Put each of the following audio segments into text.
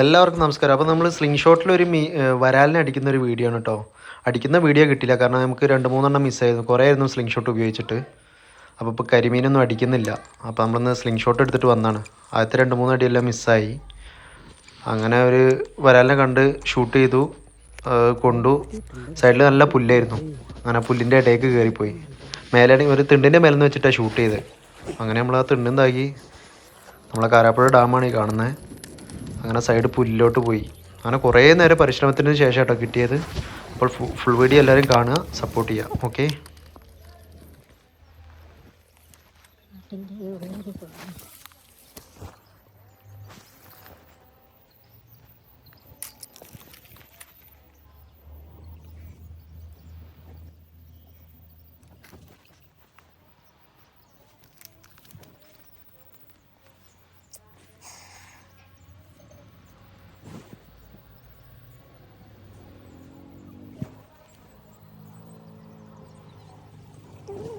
എല്ലാവർക്കും നമസ്കാരം. അപ്പോൾ നമ്മൾ സ്ലിംഗ് ഷോട്ടിൽ ഒരു മീ വരാലിനെ അടിക്കുന്ന ഒരു വീഡിയോ ആണ് കേട്ടോ അടിക്കുന്ന വീഡിയോ കിട്ടില്ല കാരണം നമുക്ക് രണ്ട് മൂന്നെണ്ണം മിസ്സായിരുന്നു കുറേ ആയിരുന്നു. സ്ലിംഗ് ഷോട്ട് ഉപയോഗിച്ചിട്ട്. അപ്പോൾ ഇപ്പോൾ കരിമീനൊന്നും അടിക്കുന്നില്ല. അപ്പോൾ നമ്മളൊന്ന് സ്ലിംഗ് ഷോട്ട് എടുത്തിട്ട് വന്നാണ്. ആദ്യത്തെ രണ്ട് മൂന്ന് അടിയെല്ലാം മിസ്സായി അങ്ങനെ ഒരു വരാലിനെ കണ്ട് ഷൂട്ട് ചെയ്തു. കൊണ്ടു. സൈഡിൽ നല്ല പുല്ലായിരുന്നു. അങ്ങനെ പുല്ലിന്റെ ഇടയ്ക്ക് കയറിപ്പോയി മേലെ ഒരു തിണ്ടിന്റെ മേലെ നിന്ന് വെച്ചിട്ടാണ് ഷൂട്ട് ചെയ്തത് അങ്ങനെ നമ്മൾ ആ തിണ്ടും താക്കി നമ്മളെ കാരാപ്പുഴ ഡാമാണ് ഈ കാണുന്നത് അങ്ങനെ സൈഡ് പുല്ലിലോട്ട് പോയി. അങ്ങനെ കുറേ നേരം പരിശ്രമത്തിന് ശേഷം കേട്ടോ കിട്ടിയത്. അപ്പോൾ ഫുൾ വീഡിയോ എല്ലാവരും കാണുക സപ്പോർട്ട് ചെയ്യുക. ഓക്കെ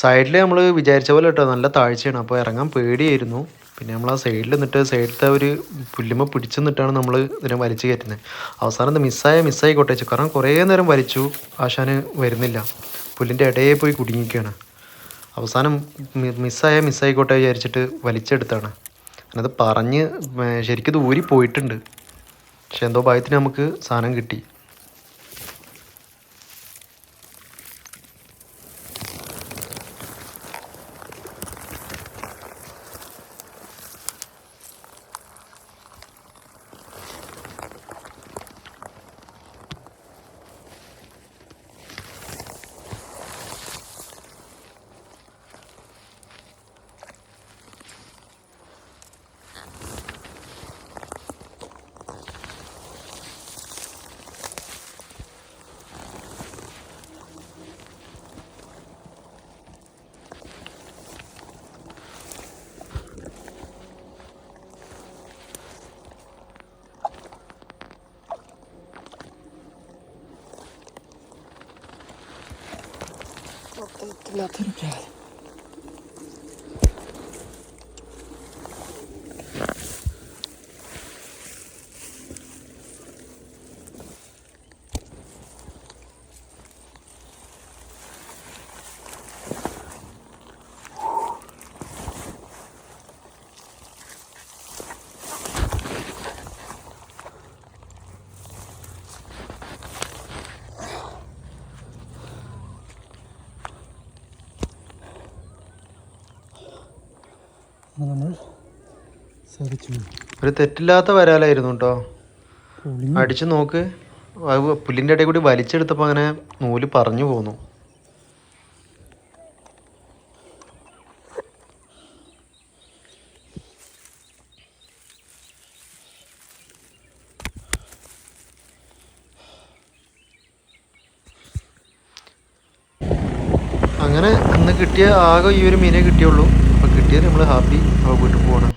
സൈഡിൽ നമ്മൾ വിചാരിച്ച പോലെ കേട്ടോ നല്ല താഴ്ചയാണ്. അപ്പോൾ ഇറങ്ങാൻ പേടിയായിരുന്നു. പിന്നെ നമ്മൾ ആ സൈഡിൽ നിന്നിട്ട് സൈഡിലത്തെ ഒരു പുല്ലുമ്മ പിടിച്ചു നിന്നിട്ടാണ് നമ്മൾ ഇതിനെ വലിച്ചു കയറ്റുന്നത്. അവസാനം ഇത് മിസ്സായ മിസ്സായിക്കോട്ടെ വെച്ചു കാരണം കുറേ നേരം വലിച്ചു ആശാന് വരുന്നില്ല. പുല്ലിന്റെ ഇടയിൽ പോയി കുടുങ്ങിക്കുകയാണ് അവസാനം മിസ്സായ മിസ്സായ മിസ്സായിക്കോട്ടെ വിചാരിച്ചിട്ട് വലിച്ചെടുത്താണ്. അത് പറഞ്ഞ് ശരിക്കും ഇത് ഊരി പോയിട്ടുണ്ട് പക്ഷെ എന്തോ ഭയത്തിന് നമുക്ക് സാധനം കിട്ടി. 나 들어야 돼. നമ്മൾ സാധിച്ചു. ഒരു തെറ്റില്ലാത്ത വരാലായിരുന്നു കേട്ടോ അടിച്ചു നോക്ക്. പുല്ലിന്റെ പുല്ലിന്റെ ഇടയിൽ കൂടി വലിച്ചെടുത്തപ്പോൾ അങ്ങനെ നൂൽ പറഞ്ഞു പോന്നു. അങ്ങനെ അന്ന് കിട്ടിയ ആകെ ഈ ഒരു മീനെ കിട്ടിയുള്ളൂ. കിട്ടിയത് നമ്മൾ ഹാപ്പി അപ്പോൾ വീട്ടിൽ പോകണം